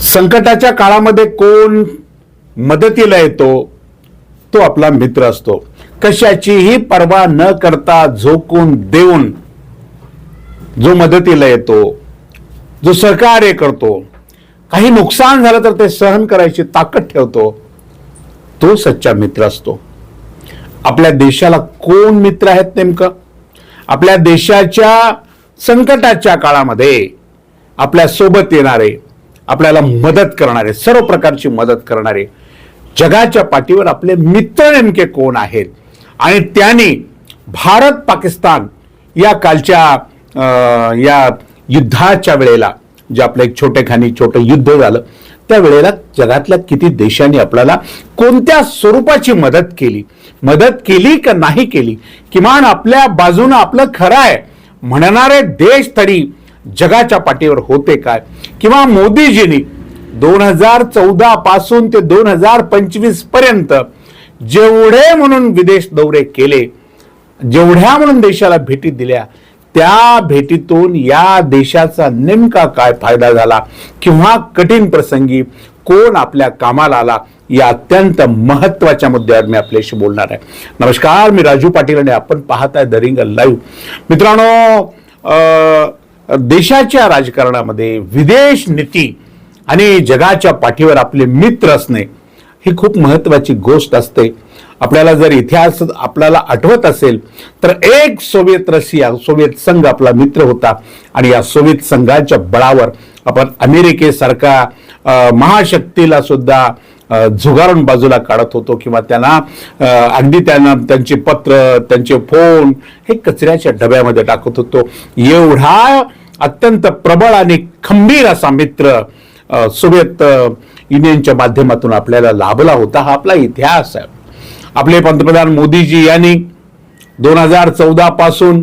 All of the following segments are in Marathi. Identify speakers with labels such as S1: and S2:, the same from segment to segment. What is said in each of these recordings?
S1: संकटाच्या काळामध्ये कोण मदतीला येतो तो आपला मित्र असतो. कशाचीही पर्वा न करता झोकून देऊन जो मदतीला येतो जो सहकार्य करतो काही नुकसान झालं तर ते सहन करायची ताकद ठेवतो तो सच्चा मित्र असतो. आपल्या देशाला कोण मित्र आहेत नेमकं? आपल्या देशाच्या संकटाच्या काळामध्ये आपल्यासोबत येणारे आपल्याला मदत करणारे सर्व प्रकारची मदत करणारे जगाच्या पाठीवर आपले मित्र नेमके कोण आहेत? आणि त्यांनी भारत पाकिस्तान या कालच्या या युद्धाच्या वेळेला जे आपलं एक छोटेखानी छोटं युद्ध झालं त्या वेळेला जगातल्या किती देशांनी आपल्याला कोणत्या स्वरूपाची मदत केली? मदत केली का नाही केली? किमान आपल्या बाजूनं आपलं खरं आहे. म्हणणारे देश तरी जगाच्या पाठीवर होते काय? किंवा मोदीजींनी दोन हजार चौदा पासून ते दोन हजार पंचवीसपर्यंत जेवढे म्हणून विदेश दौरे केले जेवढ्या म्हणून देशाला भेटी दिल्या त्या भेटीतून या देशाचा नेमका काय फायदा झाला किंवा कठीण प्रसंगी कोण आपल्या कामाला आला या अत्यंत महत्त्वाच्या मुद्द्यावर मी आपल्याशी बोलणार आहे. नमस्कार मी राजू पाटील आणि आपण पाहत द रिंग लाईव्ह. मित्रांनो देशाच्या राजकारणामध्ये विदेश नीती आणि जगाच्या पाठीवर आपले मित्र असणे ही खूप महत्वाची गोष्ट असते. आपल्याला जर इतिहास आपल्याला आठवत असेल तर एक सोवियत रशिया सोवियत संघ आपला मित्र होता आणि या सोवियत संघाच्या बळावर आपण अमेरिकेसारखा महाशक्तीला सुद्धा झुगारून बाजूला काढत होतो किंवा त्यांना अगदी त्यांना त्यांचे पत्र त्यांचे फोन हे कचऱ्याच्या डब्यामध्ये टाकत होतो. एवढा अत्यंत प्रबळ आणि खंबीर असा मित्र अ, सोवियत युनियनच्या माध्यमातून आपल्याला लाभला होता हा आपला इतिहास आहे. आपले पंतप्रधान मोदीजी यांनी दोन हजार चौदापासून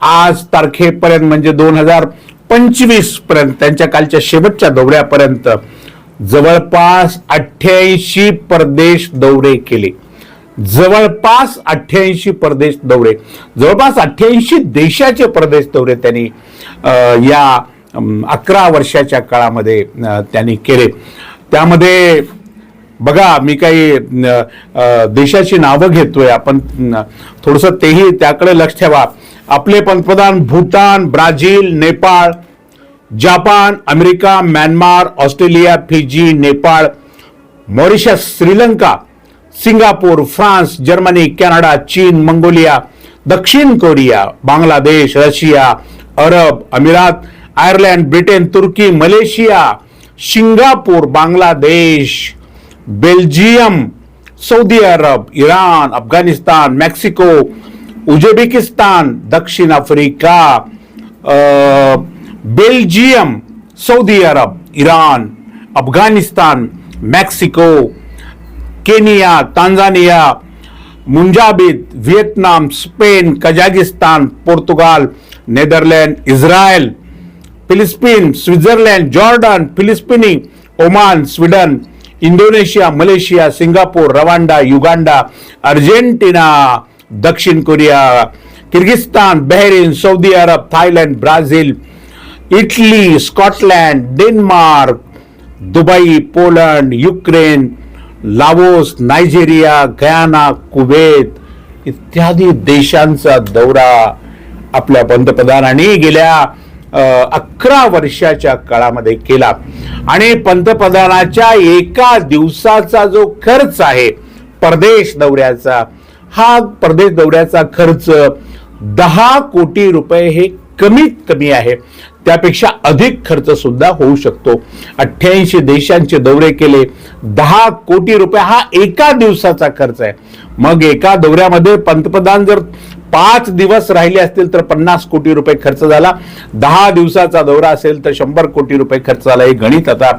S1: आज तारखेपर्यंत म्हणजे दोन हजार पंचवीसपर्यंत त्यांच्या कालच्या शेवटच्या दौऱ्यापर्यंत जवळपास अठ्ठ्याऐंशी परदेश दौरे केले. जवळपास अठ्ठ्याऐंशी परदेश दौरे. जवळपास अठ्ठ्याऐंशी देशाचे परदेश दौरे त्यांनी या अकरा वर्षाच्या काळामध्ये त्यांनी केले. त्यामध्ये बघा मी काही देशाची नावं घेतोय आपण थोडंसं तेही त्याकडे लक्ष ठेवा. आपले पंतप्रधान Bhutan Brazil Nepal Japan America Myanmar Australia Fiji Nepal Mauritius Sri Lanka Singapore France Germany Canada चीन मंगोलिया दक्षिण कोरिया बांगलादेश रशिया अरब अमिरात आयर्लंड ब्रिटन तुर्की Malaysia Singapore Bangladesh Belgium Saudi Arab Iran Afghanistan Mexico Uzbekistan दक्षिण Africa Belgium Saudi Arab Iran Afghanistan Mexico Kenya Tanzania मुंजाबिद Vietnam Spain Kazakhstan Portugal Netherland Israel Philippines Switzerland Jordan Philippines Oman Sweden Indonesia Malaysia Singapore Rwanda Uganda Argentina दक्षिण Korea Kyrgyzstan Bahrain Saudi Arab Thailand Brazil Italy Scotland Denmark Dubai Poland Ukraine Laos Nigeria Guyana Kuwait इत्यादी देशांचा दौरा आपल्या पंतप्रधानांनी गेल्या अकरा वर्षाच्या काळामध्ये केला. आणि पंतप्रधानाच्या एका दिवसाचा जो खर्च आहे परदेश दौऱ्याचा हा परदेश दौऱ्याचा खर्च दहा कोटी रुपये हे कमीत कमी आहे. त्यापेक्षा अधिक खर्च सुद्धा होऊ शकतो. अठ्ठ्याऐंशी देशांचे दौरे केले. दहा कोटी रुपये हा एका दिवसाचा खर्च आहे. मग एका दौऱ्यामध्ये पंतप्रधान जर पाच दिवस राहिले असतील तर पन्नास कोटी रुपये खर्च झाला. दहा दिवसाचा दौरा असेल तर शंभर कोटी रुपये खर्च झाला. हे गणित आता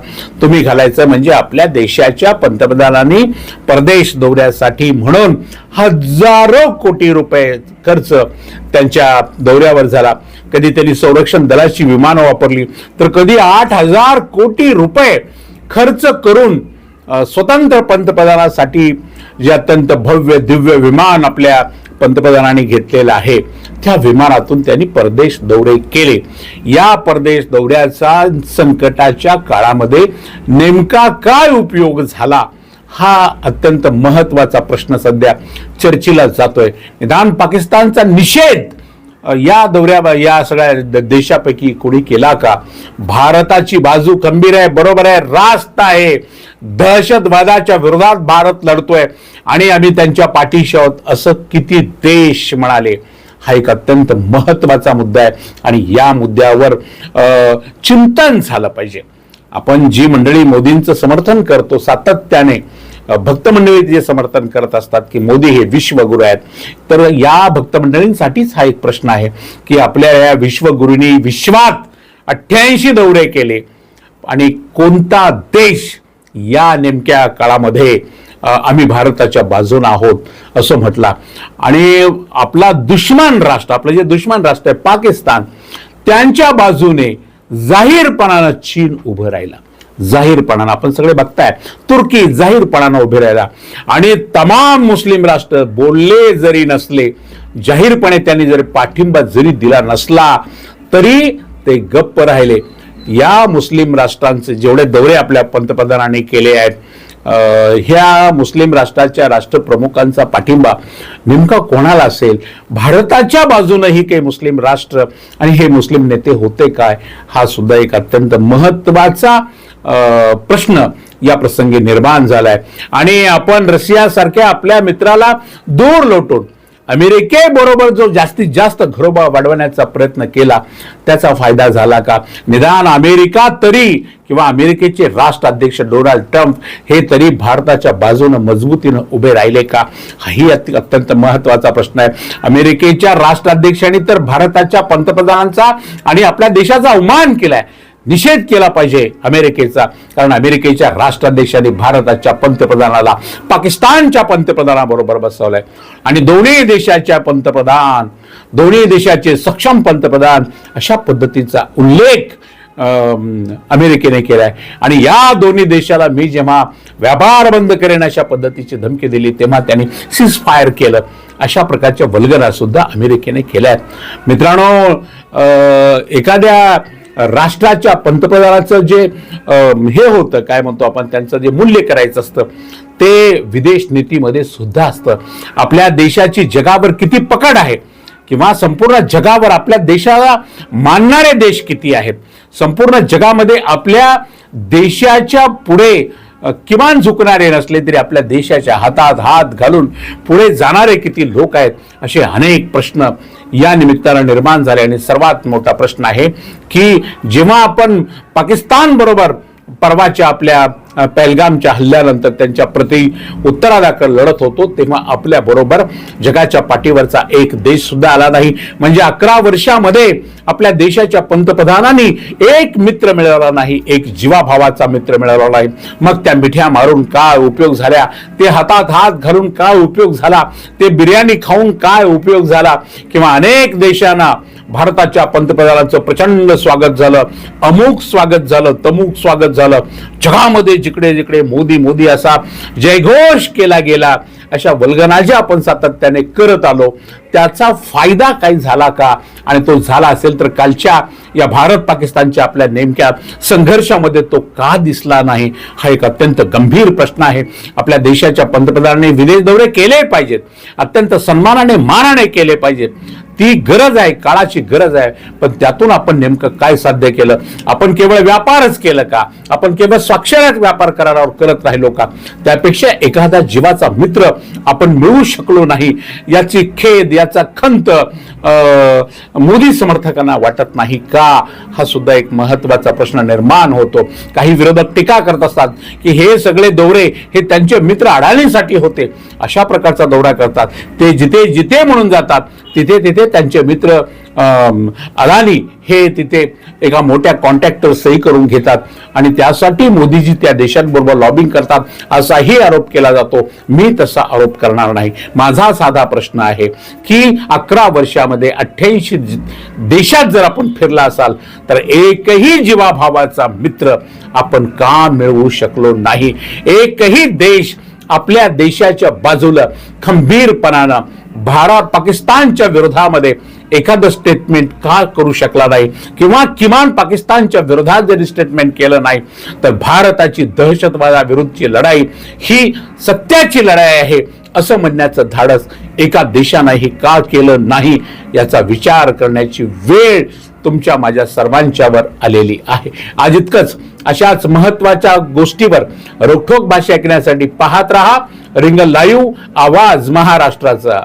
S1: तुम्ही घालायचं म्हणजे आपल्या देशाच्या पंतप्रधानांनी परदेश दौऱ्यासाठी म्हणून हजारो कोटी रुपये खर्च त्यांच्या दौऱ्यावर झाला. कधी त्यांनी संरक्षण दलाची विमानं वापरली तर कधी आठ हजार कोटी रुपये खर्च करून स्वतंत्र पंतप्रधानासाठी जे अत्यंत भव्य दिव्य विमान आपल्या पंतप्रधानांनी घेतलेलं आहे त्या विमानातून त्यांनी परदेश दौरे केले. या परदेश दौऱ्याचा संकटाच्या काळामध्ये नेमका काय उपयोग झाला हा अत्यंत महत्त्वाचा प्रश्न सध्या चर्चेला जातोय. निदान पाकिस्तानचा निषेध या दौऱ्या या सगळ्या द- देशापैकी कोणी केला का? भारताची बाजू खंबीर आहे बरोबर आहे रास्त आहे. दहशतवादाच्या विरोधात भारत लढतोय आणि आम्ही त्यांच्या पाठीशी आहोत असं किती देश म्हणाले. हा एक अत्यंत महत्त्वाचा मुद्दा आहे आणि या मुद्द्यावर चिंतन झालं पाहिजे. आपण जी मंडळी मोदींचं समर्थन करतो सातत्याने भक्त मंडळी जे समर्थन करत असतात की मोदी हे विश्वगुरु आहेत तर या भक्त मंडळींसाठीच हा एक प्रश्न आहे की आपल्या या विश्वगुरूंनी विश्वात अठ्ठ्याऐंशी दौरे केले आणि कोणता देश या नेमक्या काळामध्ये आम्ही भारताच्या बाजून आहोत असं म्हटला. आणि आपला दुश्मन राष्ट्र आपलं जे दुश्मन राष्ट्र आहे पाकिस्तान त्यांच्या बाजूने जाहीरपणानं चीन उभं राहिला. जाहीरपणानं. आपण सगळे बघताय तुर्की जाहीरपणानं उभे राहिला. आणि तमाम मुस्लिम राष्ट्र बोलले जरी नसले जाहीरपणे त्यांनी जरी पाठिंबा जरी दिला नसला तरी ते गप्प राहिले. या मुस्लिम राष्ट्रांचे जेवढे दौरे आपल्या पंतप्रधानांनी केले आहेत ह्या मुस्लिम राष्ट्राच्या राष्ट्रप्रमुखांचा पाठिंबा नेमका कोणाला असेल? भारताच्या बाजूनही काही मुस्लिम राष्ट्र आणि हे मुस्लिम नेते होते काय? हा सुद्धा एक अत्यंत महत्त्वाचा प्रश्न या प्रसंगी निर्माण झालाय. आणि आपण रशियासारख्या आपल्या मित्राला दूर लोटून अमेरिकेबरोबर जो जास्तीत जास्त घरोबा वाढवण्याचा प्रयत्न केला त्याचा फायदा झाला का? निदान अमेरिका तरी किंवा अमेरिकेचे राष्ट्राध्यक्ष डोनाल्ड ट्रम्प हे तरी भारताच्या बाजूनं मजबूतीनं उभे राहिले का? हाही अति- अत्यंत महत्त्वाचा प्रश्न आहे. अमेरिकेच्या राष्ट्राध्यक्षांनी तर भारताच्या पंतप्रधानांचा आणि आपल्या देशाचा अवमान केलाय. निषेध केला पाहिजे अमेरिकेचा. कारण अमेरिकेच्या राष्ट्राध्यक्षांनी भारताच्या पंतप्रधानाला पाकिस्तानच्या पंतप्रधानाबरोबर बसवलंय. आणि दोन्ही देशाच्या पंतप्रधान दोन्ही देशाचे सक्षम पंतप्रधान अशा पद्धतीचा उल्लेख अमेरिकेने अमेरिकेने केलाय. आणि या दोन्ही देशाला मी जेव्हा व्यापार बंद करेन अशा पद्धतीची धमकी दिली तेव्हा त्यांनी सीज फायर केलं. अशा प्रकारच्या वल्गना सुद्धा अमेरिकेने केल्या आहेत मित्रांनो एखाद्या राष्ट्राच्या पंतप्रधानाचं जे हे होतं काय म्हणतो आपण त्यांचं जे मूल्य करायचं असतं ते विदेश नीतीमध्ये सुद्धा असतं. आपल्या देशाची जगावर किती पकड आहे किंवा संपूर्ण जगावर आपल्या देशाला मानणारे देश किती आहेत संपूर्ण जगामध्ये आपल्या देशाच्या पुढे किमान झुकणारे नसले तरी आपल्या देशाच्या हातात हात घालून पुढे जाणारे किती लोक आहेत असे अनेक प्रश्न या निमित्तानं निर्माण झाले. आणि सर्वात मोठा प्रश्न आहे की जेव्हा आपण पाकिस्तानबरोबर परवाच्या आपल्या पॅलगामच्या हल्ल्यानंतर त्यांच्या प्रति उत्तरादाखल लढत होतो तेव्हा आपल्या बरोबर जगाच्या पाठीवरचा एक देश सुद्धा आला नाही. म्हणजे अकरा वर्षामध्ये आपल्या देशाच्या पंतप्रधानांनी एक मित्र मिळवला नाही एक जीवाभावाचा मित्र मिळवला नाही. मग त्या मिठ्या मारून काय उपयोग झाल्या ते हातात हात घालून काय उपयोग झाला? ते बिर्याणी खाऊन काय उपयोग झाला? किंवा अनेक देशांना भारताच्या पंतप्रधानांचं प्रचंड स्वागत झालं अमुक स्वागत झालं तमुक स्वागत झालं. जगामध्ये जिकडे जिकडे मोदी मोदी असा जयघोष केला गेला अशा वल्गना ज्या आपण सातत्याने करत आलो. त्याचा फायदा काही झाला का? आणि तो झाला असेल तर कालच्या या भारत पाकिस्तानच्या आपल्या नेमक्या संघर्षामध्ये तो का दिसला नाही? हा एक अत्यंत गंभीर प्रश्न आहे. आपल्या देशाच्या पंतप्रधानांनी विदेश दौरे केले पाहिजेत. अत्यंत सन्मानाने मानाने केले पाहिजेत. ती गरज आहे काळाची गरज आहे. पण त्यातून आपण नेमकं काय साध्य केलं? आपण केवळ व्यापारच केलं का? आपण केवळ स्वाक्षरात व्यापार करारावर करत राहिलो का? त्यापेक्षा एखादा जीवाचा मित्र आपण मिळू शकलो नाही याची खेद याचा खंत मोदी समर्थकांना वाटत नाही का? हा सुद्धा एक महत्त्वाचा प्रश्न निर्माण होतो. काही विरोधक टीका करत असतात की हे सगळे दौरे हे त्यांचे मित्र अडाणीसाठी होते. अशा प्रकारचा दौरा करतात. ते जिथे जिथे म्हणून जातात तिथे तिथे त्यांचे मित्र अम, अदानी हे तिथे एका मोठ्या कॉन्ट्रॅक्टर सही करून घेतात. आणि त्यासाठी मोदीजी त्या देशांबरोबर लॉबिंग करतात. असाही आरोप केला जातो. मी तसा आरोप करणार नाही. माझा साधा प्रश्न आहे की अकरा वर्षामध्ये अठ्ठ्याऐंशी देशात जर आपण फिरला असाल तर एकही जीवाभावाचा मित्र आपण का मिळवू शकलो नाही? एकही देश आपल्या देशाच्या बाजूला खंबीरपणानं भारत पाकिस्तानच्या विरोधामध्ये एखादं स्टेटमेंट का करू शकला नाही? किंवा किमान पाकिस्तानच्या विरोधात जरी स्टेटमेंट केलं नाही तर भारताची दहशतवादाविरुद्धची लढाई ही सत्याची लढाई आहे. असं म्हणण्याचं धाडस एका देशानंही का केलं नाही याचा विचार करण्याची वेळ तुमच्या माझ्या सर्वांच्यावर आलेली आहे. आज इतकंच. अशाच महत्त्वाच्या गोष्टीवर रोखोक भाषा ऐकण्यासाठी पाहत रहा. रिंग लाईव्ह आवाज महाराष्ट्राचा.